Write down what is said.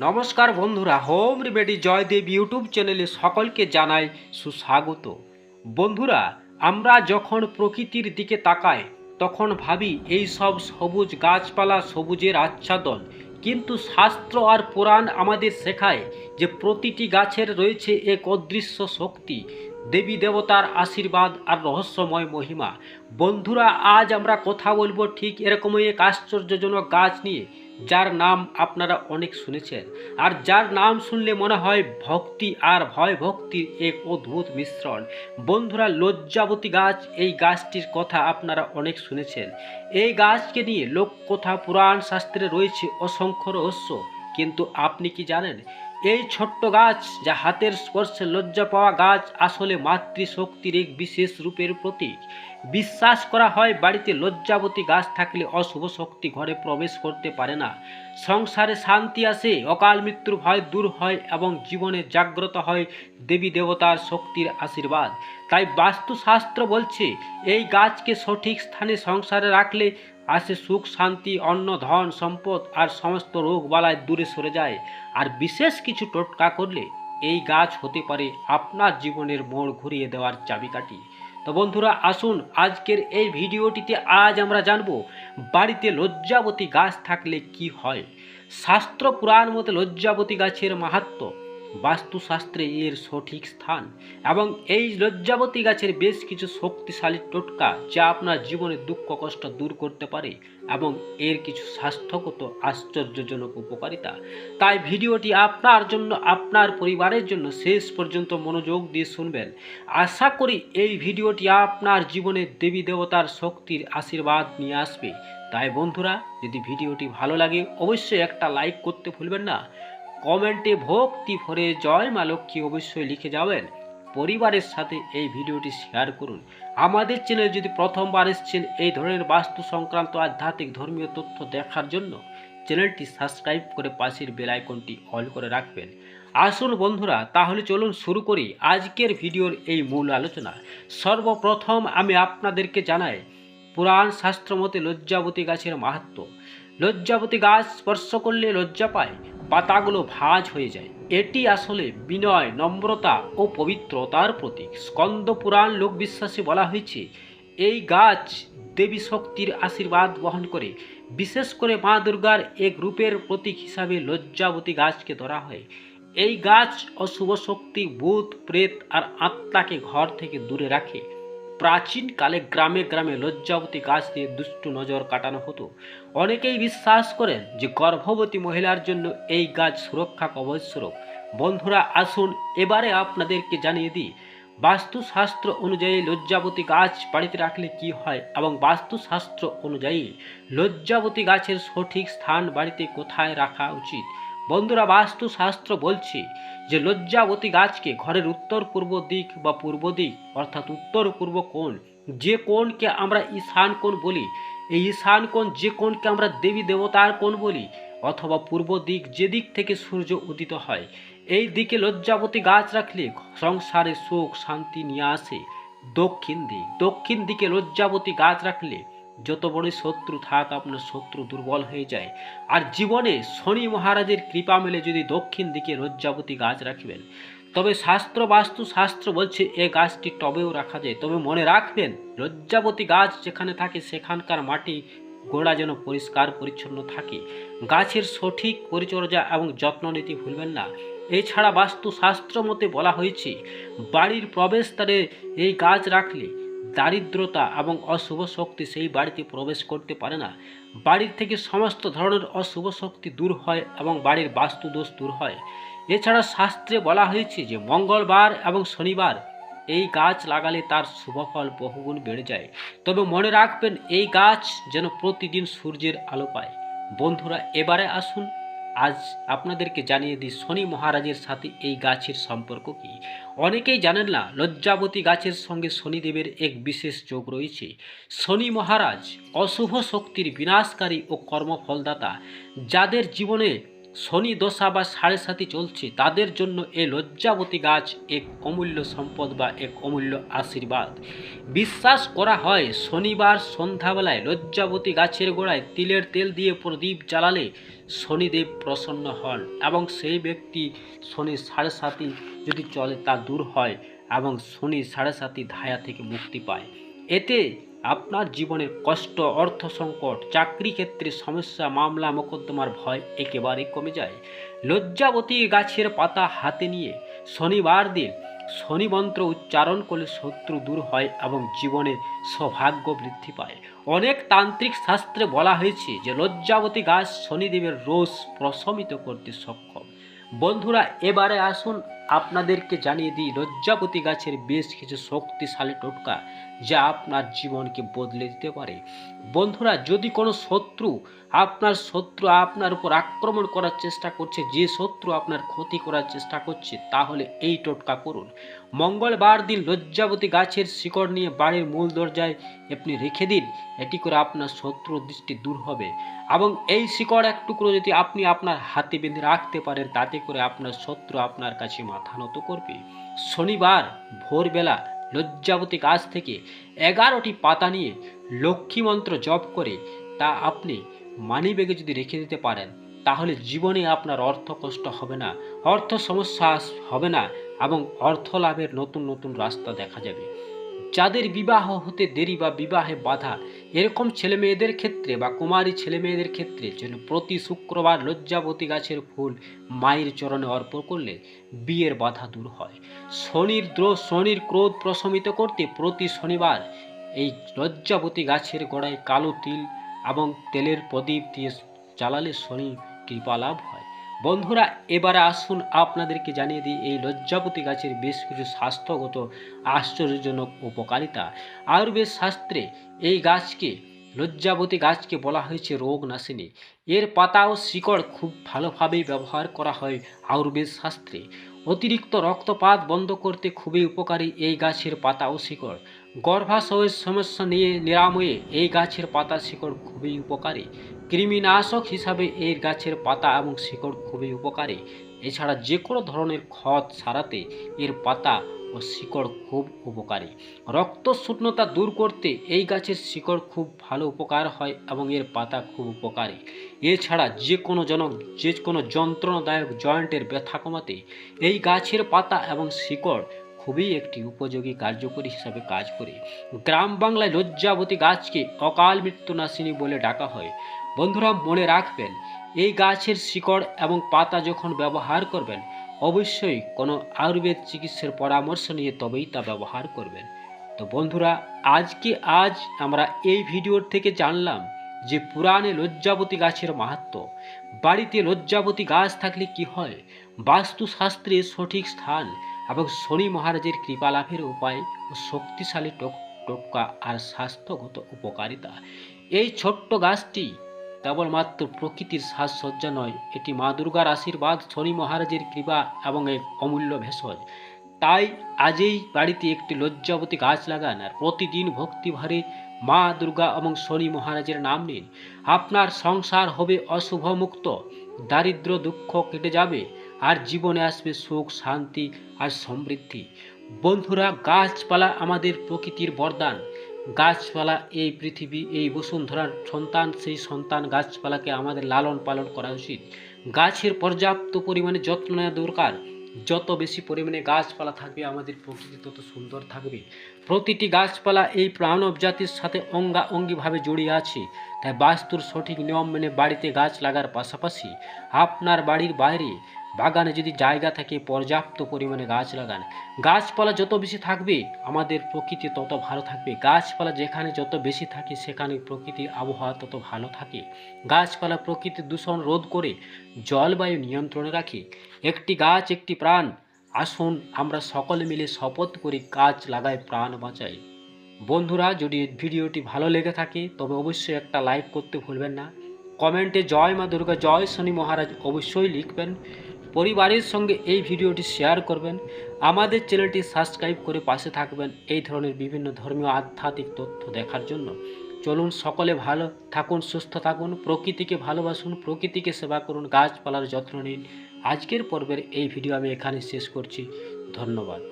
নমস্কার বন্ধুরা, home remedy Joydeb YouTube চ্যানেলে সকলকে জানাই সুস্বাগত। বন্ধুরা, আমরা যখন প্রকৃতির দিকে তাকাই, তখন ভাবি এই সব সবুজ গাছপালা, সবুজের আচ্ছাদন। কিন্তু শাস্ত্র আর পুরাণ আমাদের শেখায় যে প্রতিটি গাছের রয়েছে এক অদৃশ্য শক্তি, দেবী দেবতার আশীর্বাদ আর রহস্যময় মহিমা। বন্ধুরা, আজ আমরা কথা বলব ঠিক এরকমই এক আশ্চর্যজনক গাছ নিয়ে। যার নাম আপনারা অনেক শুনেছেন। আর যার নাম শুনলে মনে হয় ভক্তি আর ভয় ভক্তির এক অদ্ভুত মিশ্রণ। বন্ধুরা, লজ্জাবতী গাছ, এই গাছটির কথা আপনারা অনেক শুনেছেন। এই গাছকে নিয়ে লোককথা, পুরাণ শাস্ত্রে রয়েছে অসংখ্য রহস্য। কিন্তু আপনি কি জানেন এই ছোট্ট গাছ যা হাতের স্পর্শে লজ্জা পাওয়া গাছ আসলে মাতৃশক্তির এক বিশেষ রূপের প্রতীক। বিশ্বাস করা হয় বাড়িতে লজ্জাবতী গাছ থাকলে অশুভ শক্তি ঘরে প্রবেশ করতে পারে না। সংসারে শান্তি আসে, অকাল মৃত্যুর ভয় দূর হয় এবং জীবনে জাগ্রত হয় দেবী দেবতার শক্তির আশীর্বাদ। তাই বাস্তুশাস্ত্র বলছে, এই গাছকে সঠিক স্থানে সংসারে রাখলে আসে সুখ, শান্তি, অন্ন, ধন, সম্পদ আর সমস্ত রোগ বালায় দূরে সরে যায়। আর বিশেষ কিছু টোটকা করলে এই গাছ হতে পারে আপনার জীবনের মোড় ঘুরিয়ে দেওয়ার চাবিকাঠি। তো বন্ধুরা, আসুন আজকের এই ভিডিওটিতে আজ আমরা জানব, বাড়িতে লজ্জাবতী গাছ থাকলে কি হয়? শাস্ত্র পুরাণ মতে লজ্জাবতী গাছের মাহাত্ম্য বাস্তুশাস্ত্রে এর সঠিক স্থান এবং এই লজ্জাবতী গাছের বেশ কিছু শক্তিশালী টোটকা যা আপনার জীবনের দুঃখ, কষ্ট দূর করতে পারে এবং এর কিছু স্বাস্থ্যগত আশ্চর্যজনক উপকারিতা। তাই ভিডিওটি আপনার জন্য, আপনার পরিবারের জন্য শেষ পর্যন্ত মনোযোগ দিয়ে শুনবেন। আশা করি এই ভিডিওটি আপনার জীবনে দেবী দেবতার শক্তির আশীর্বাদ নিয়ে আসবে। তাই বন্ধুরা, যদি ভিডিওটি ভালো লাগে, অবশ্যই একটা লাইক করতে ভুলবেন না। কমেন্টে ভক্তি ভরে জয় মা লক্ষ্মী অবশ্যই লিখে যাবেন। পরিবারের সাথে এই ভিডিওটি শেয়ার করুন। আমাদের চ্যানেল যদি প্রথমবার এসেছেন এই ধরনের বাস্তু সংক্রান্ত আধ্যাত্মিক ধর্মীয় তথ্য দেখার জন্য চ্যানেলটি সাবস্ক্রাইব করে পাশের বেল আইকনটি অল করে রাখবেন। আসুন বন্ধুরা, তাহলে চলুন শুরু করি আজকের ভিডিওর এই মূল আলোচনা। সর্বপ্রথম আমি আপনাদেরকে জানাই, পুরাণ শাস্ত্র মতে লজ্জাবতী গাছের মাহাত্ম্য। লজ্জাবতী গাছ স্পর্শ করলে লজ্জা পায় পাতাগুলো ভাঁজ হয়ে যায়। এটি আসলে বিনয়, নম্রতা ও পবিত্রতার প্রতীক। স্কন্দ পুরাণ লোকবিশ্বাসে বলা হয়েছে, এই গাছ দেবী শক্তির আশীর্বাদ বহন করে। বিশেষ করে মা দুর্গার এক রূপের প্রতীক হিসাবে লজ্জাবতী গাছকে ধরা হয়। এই গাছ অশুভ শক্তি, ভূত, প্রেত আর আত্মাকে ঘর থেকে দূরে রাখে। প্রাচীনকালে গ্রামে গ্রামে লজ্জাবতী গাছ দিয়ে দুষ্টু নজর কাটানো হতো। অনেকেই বিশ্বাস করেন যে গর্ভবতী মহিলার জন্য এই গাছ সুরক্ষা কবচস্বরূপ বন্ধুরা, আসুন এবারে আপনাদেরকে জানিয়ে দিই, বাস্তুশাস্ত্র অনুযায়ী লজ্জাবতী গাছ বাড়িতে রাখলে কি হয় এবং বাস্তুশাস্ত্র অনুযায়ী লজ্জাবতী গাছের সঠিক স্থান বাড়িতে কোথায় রাখা উচিত? বন্ধুরা, বাস্তুশাস্ত্র বলছে যে লজ্জাবতী গাছকে ঘরের উত্তর পূর্ব দিক বা পূর্ব দিক, অর্থাৎ উত্তর পূর্ব কোণ, যে কোণকে আমরা ঈশান কোণ বলি এই ঈশান কোণ যে কোণকে আমরা দেবী দেবতার কোণ বলি, অথবা পূর্ব দিক যে দিক থেকে সূর্য উদিত হয়, এই দিকে লজ্জাবতী গাছ রাখলে সংসারে সুখ শান্তি নিয়ে আসে দক্ষিণ দিক। দক্ষিণ দিকে লজ্জাবতী গাছ রাখলে যত বড় শত্রু থাক, আপনার শত্রু দুর্বল হয়ে যায়। আর জীবনে শনি মহারাজের কৃপা মেলে যদি দক্ষিণ দিকে লজ্জাবতী গাছ রাখবেন। তবে শাস্ত্র বাস্তু শাস্ত্র বলছে, এ গাছটি টবেও রাখা যায়। তবে মনে রাখবেন লজ্জাবতী গাছ যেখানে থাকে, সেখানকার মাটি গোড়া যেন পরিষ্কার পরিচ্ছন্ন থাকে। গাছের সঠিক পরিচর্যা এবং যত্ন নিতে ভুলবেন না। এছাড়া বাস্তুশাস্ত্র মতে বলা হয়েছে, বাড়ির প্রবেশদ্বারে এই গাছ রাখলে দারিদ্রতা এবং অশুভ শক্তি সেই বাড়িতে প্রবেশ করতে পারে না। বাড়ির থেকে সমস্ত ধরনের অশুভ শক্তি দূর হয় এবং বাড়ির বাস্তু দোষ দূর হয়। এছাড়া শাস্ত্রে বলা হয়েছে যে, মঙ্গলবার এবং শনিবার এই গাছ লাগালে তার শুভফল বহুগুণ বেড়ে যায়। তবে মনে রাখবেন, এই গাছ যেন প্রতিদিন সূর্যের আলো পায়। বন্ধুরা, এবারে আসুন আজ আপনাদেরকে জানিয়ে দিই শনি মহারাজের সাথে এই গাছের সম্পর্ক কি। অনেকেই জানেন না, লজ্জাবতী গাছের সঙ্গে শনিদেবের এক বিশেষ যোগ রয়েছে। শনি মহারাজ অশুভ শক্তির বিনাশকারী ও কর্মফলদাতা, যাদের জীবনে শনি দশা বা সাড়ে সাথী চলছে, তাদের জন্য এ লজ্জাবতী গাছ এক অমূল্য সম্পদ বা এক অমূল্য আশীর্বাদ। বিশ্বাস করা হয়, শনিবার সন্ধ্যাবেলায় লজ্জাবতী গাছের গোড়ায় তিলের তেল দিয়ে প্রদীপ জ্বালালে শনিদেব প্রসন্ন হন এবং সেই ব্যক্তি শনি সাড়ে সাথী যদি চলে তা দূর হয় এবং শনি সাড়ে সাথী ধায়া থেকে মুক্তি পায়। এতে আপনার জীবনের কষ্ট, অর্থ সংকট, চাকরি ক্ষেত্রে সমস্যা, মামলা, মোকদ্দমার ভয় একেবারে কমে যায়। লজ্জাবতী গাছের পাতা হাতে নিয়ে শনিবার দিন শনি মন্ত্র উচ্চারণ করলে শত্রু দূর হয় এবং জীবনে সৌভাগ্য বৃদ্ধি পায়। অনেক তান্ত্রিক শাস্ত্রে বলা হয়েছে যে, লজ্জাবতী গাছ শনিদেবের রোষ প্রশমিত করতে সক্ষম। বন্ধুরা, এবারে আসুন আপনাদেরকে জানিয়ে দিই লজ্জাপতি গাছের বেশ কিছু শক্তিশালী টোটকা যা আপনার জীবনকে বদলে দিতে পারে। বন্ধুরা, যদি কোনো শত্রু আপনার শত্রু আপনার উপর আক্রমণ করার চেষ্টা করছে, যে শত্রু আপনার ক্ষতি করার চেষ্টা করছে, তাহলে এই টোটকা করুন। মঙ্গলবার দিন লজ্জাবতী গাছের শিকড় নিয়ে বাড়ির মূল দরজায় আপনি রেখে দিন, এটি করে আপনার শত্রুর দৃষ্টি দূর হবে। এবং এই শিকড় এক টুকরো যদি আপনি আপনার হাতে বেঁধে রাখতে পারেন, তাতে করে আপনার শত্রু আপনার কাছে মাথা নত করবে? শনিবার ভোরবেলা লজ্জাবতী গাছ থেকে এগারোটি পাতা নিয়ে লক্ষ্মী মন্ত্র জপ করে তা আপনি মানিব্যাগে যদি রেখে দিতে পারেন, তাহলে জীবনে আপনার অর্থ কষ্ট হবে না, অর্থ সমস্যা হবে না এবং অর্থ লাভের নতুন নতুন রাস্তা দেখা যাবে। যাদের বিবাহ হতে দেরি বা বিবাহে বাধা, এরকম ছেলে মেয়েদের ক্ষেত্রে বা কুমারী ছেলে মেয়েদের ক্ষেত্রে যেন প্রতি শুক্রবার লজ্জাবতী গাছের ফুল মায়ের চরণে অর্পণ করলে বিয়ের বাধা দূর হয়। শনির দ্রোহ, শনির ক্রোধ প্রশমিত করতে প্রতি শনিবার এই লজ্জাবতী গাছের গোড়ায় কালো তিল এবং তেলের প্রদীপ দিয়ে জ্বালালে শনি কৃপা লাভ হয়। বন্ধুরা, এবারে আসুন আপনাদেরকে জানিয়ে দিই, এই লজ্জাপতি গাছের বেশ কিছু স্বাস্থ্যগত আশ্চর্যজনক উপকারিতা। আয়ুর্বেদ শাস্ত্রে এই গাছকে লজ্জাবতী গাছকে বলা হয়েছে রোগ নাশিনী। এর পাতা ও শিকড় খুব ভালোভাবেই ব্যবহার করা হয় আয়ুর্বেদ শাস্ত্রে। অতিরিক্ত রক্তপাত বন্ধ করতে খুবই উপকারী এই গাছের পাতা ও শিকড়। গর্ভাশয়ের সমস্যা নিয়ে নিরাময়ে এই গাছের পাতা শিকড় খুবই উপকারী। কৃমিনাশক হিসাবে এই গাছের পাতা এবং শিকড় খুবই উপকারী। এছাড়া যে কোনো ধরনের ক্ষত সারাতে এর পাতা ও শিকড় খুব উপকারী। রক্ত শূন্যতা দূর করতে এই গাছের শিকড় খুব ভালো উপকার হয় এবং এর পাতা খুব উপকারী। এছাড়া যে কোনো জনক যে কোনো যন্ত্রণাদায়ক জয়েন্টের ব্যথা কমাতে এই গাছের পাতা এবং শিকড় খুবই একটি উপযোগী কার্যকরী হিসাবে কাজ করে। গ্রাম বাংলায় লজ্জাবতী গাছকে অকাল মৃত্যুনাশিনী বলে ডাকা হয়। বন্ধুরা, মনে রাখবেন, এই গাছের শিকড় এবং পাতা যখন ব্যবহার করবেন, অবশ্যই কোনো আয়ুর্বেদ চিকিৎসার পরামর্শ নিয়ে তবেই তা ব্যবহার করবেন। তো বন্ধুরা, আজকে আজ আমরা এই ভিডিওর থেকে জানলাম যে পুরাণে লজ্জাবতী গাছের মাহাত্ম, বাড়িতে লজ্জাবতী গাছ থাকলে কি হয়, বাস্তুশাস্ত্রে সঠিক স্থান এবং শনি মহারাজের কৃপা লাভের উপায় ও শক্তিশালী টোক- টোটকা আর স্বাস্থ্যগত উপকারিতা। এই ছোট্ট গাছটি কেবলমাত্র প্রকৃতির সাজসজ্জা নয়, এটি মা দুর্গার আশীর্বাদ, শনি মহারাজের কৃপা এবং এক অমূল্য ভেষজ। তাই আজই বাড়িতে একটি লজ্জাবতী গাছ লাগান আর প্রতিদিন ভক্তিভারে মা দুর্গা এবং শনি মহারাজের নাম নিন। আপনার সংসার হবে অশুভ মুক্ত দারিদ্র দুঃখ কেটে যাবে আর জীবনে আসবে সুখ, শান্তি আর সমৃদ্ধি। বন্ধুরা, গাছপালা আমাদের প্রকৃতির বরদান। গাছপালা, এই পৃথিবী, এই বসুন্ধরার সন্তান, সেই সন্তান গাছপালাকে আমাদের লালন পালন করা উচিত। গাছের পর্যাপ্ত পরিমাণে যত্ন নেওয়া দরকার। যত বেশি পরিমাণে গাছপালা থাকবে, আমাদের প্রকৃতি তত সুন্দর থাকবে। প্রতিটি গাছপালা এই প্রাণব জাতির সাথে অঙ্গা অঙ্গিভাবে জড়িয়ে আছে। তাই বাস্তুর সঠিক নিয়ম মেনে বাড়িতে গাছ লাগার পাশাপাশি আপনার বাড়ির বাইরে বাগানে যদি জায়গা থাকে, পর্যাপ্ত পরিমাণে গাছ লাগান। গাছপালা যত বেশি থাকবে, আমাদের প্রকৃতি তত ভালো থাকবে। গাছপালা যেখানে যত বেশি থাকে, সেখানে প্রকৃতির আবহাওয়া তত ভালো থাকে। গাছপালা প্রকৃতির দূষণ রোধ করে জলবায়ু নিয়ন্ত্রণে রাখে। একটি গাছ, একটি প্রাণ, আসুন আমরা সকলে মিলে শপথ করি, গাছ লাগাই প্রাণ বাঁচাই বন্ধুরা, যদি ভিডিওটি ভালো লেগে থাকে, তবে অবশ্যই একটা লাইক করতে ভুলবেন না। কমেন্টে জয় মা দুর্গা, জয় শনি মহারাজ অবশ্যই লিখবেন। পরিবারের সঙ্গে এই ভিডিওটি শেয়ার করবেন। আমাদের চ্যানেলটি সাবস্ক্রাইব করে পাশে থাকবেন এই ধরনের বিভিন্ন ধর্মীয় আধ্যাত্মিক তথ্য দেখার জন্য। চলুন সকলে ভালো থাকুন, সুস্থ থাকুন, প্রকৃতিকে ভালোবাসুন, প্রকৃতিকে সেবা করুন, গাছপালার যত্ন নিন। আজকের পর্বের এই ভিডিও আমি এখানে শেষ করছি। ধন্যবাদ।